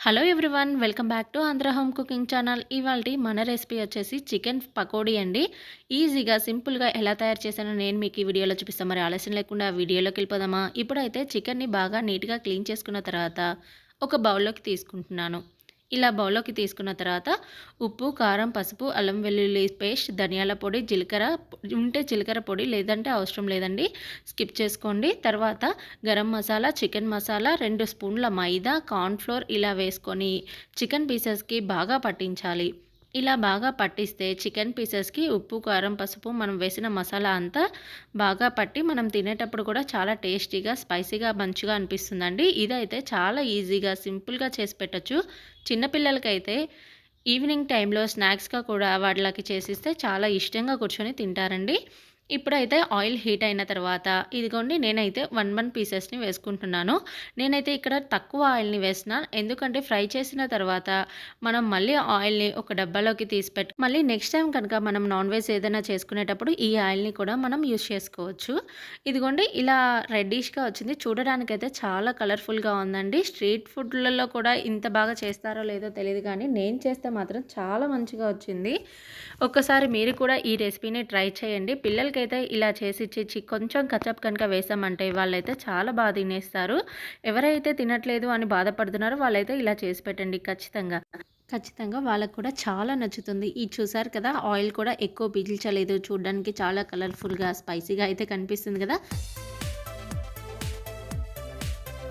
Hello everyone welcome back to Andhra home cooking channel ఇవాళ మన recipe వచ్చేసి chicken pakodi అండి. ఈజీగా సింపుల్గా ఎలా తయారు చేశానో నేను మీకు ఈ వీడియోలో చూపిస్తాను. మరి ఆలస్యం లేకుండా వీడియోలోకి వెళ్ళిపోదామా? ఇప్పుడైతే చికెన్ని బాగా నీట్గా క్లీన్ చేసుకున్న తర్వాత ఒక బౌల్లోకి తీసుకుంటున్నాను. ఇలా బౌల్లోకి తీసుకున్న తర్వాత ఉప్పు కారం పసుపు అల్లం వెల్లుల్లి పేస్ట్ ధనియాల పొడి జీలకర్ర ఉంటే జీలకర్ర పొడి లేదంటే అవసరం లేదండి. స్కిప్ చేసుకోండి. తర్వాత గరం మసాలా చికెన్ మసాలా రెండు స్పూన్ల మైదా కార్న్ఫ్లోర్ ఇలా వేసుకొని చికెన్ పీసెస్కి బాగా పట్టించాలి. ఇలా బాగా పట్టిస్తే చికెన్ పీసెస్కి ఉప్పు కారం పసుపు మనం వేసిన మసాలా అంతా బాగా పట్టి మనం తినేటప్పుడు కూడా చాలా టేస్టీగా స్పైసీగా మంచిగా అనిపిస్తుందండి. ఇదైతే చాలా ఈజీగా సింపుల్గా చేసి పెట్టచ్చు. చిన్నపిల్లలకైతే ఈవినింగ్ టైంలో స్నాక్స్గా కూడా వాళ్ళకి చేసిస్తే చాలా ఇష్టంగా కూర్చొని తింటారండి. ఇప్పుడైతే ఆయిల్ హీట్ అయిన తర్వాత ఇదిగోండి నేనైతే వన్ వన్ పీసెస్ని వేసుకుంటున్నాను. నేనైతే ఇక్కడ తక్కువ ఆయిల్ని వేసిన ఎందుకంటే ఫ్రై చేసిన తర్వాత మనం మళ్ళీ ఆయిల్ని ఒక డబ్బాలోకి తీసి పెట్టి మళ్ళీ నెక్స్ట్ టైం కనుక మనం నాన్ వెజ్ ఏదైనా చేసుకునేటప్పుడు ఈ ఆయిల్ని కూడా మనం యూస్ చేసుకోవచ్చు. ఇదిగోండి ఇలా రెడ్డిష్గా వచ్చింది. చూడడానికైతే చాలా కలర్ఫుల్గా ఉందండి. స్ట్రీట్ ఫుడ్లలో కూడా ఇంత బాగా చేస్తారో లేదో తెలియదు కానీ నేను చేస్తే మాత్రం చాలా మంచిగా వచ్చింది. ఒక్కసారి మీరు కూడా ఈ రెసిపీని ట్రై చేయండి. పిల్లలకి అయితే ఇలా చేసి ఇచ్చి కొంచెం కచప్ కనుక వేసామంటే వాళ్ళైతే చాలా బాగా తినేస్తారు. ఎవరైతే తినట్లేదు అని బాధపడుతున్నారో వాళ్ళైతే ఇలా చేసి పెట్టండి ఖచ్చితంగా. ఖచ్చితంగా వాళ్ళకు కూడా చాలా నచ్చుతుంది. ఇది చూసారు కదా ఆయిల్ కూడా ఎక్కువ పీల్చలేదు. చూడడానికి చాలా కలర్ఫుల్గా స్పైసీగా అయితే కనిపిస్తుంది కదా.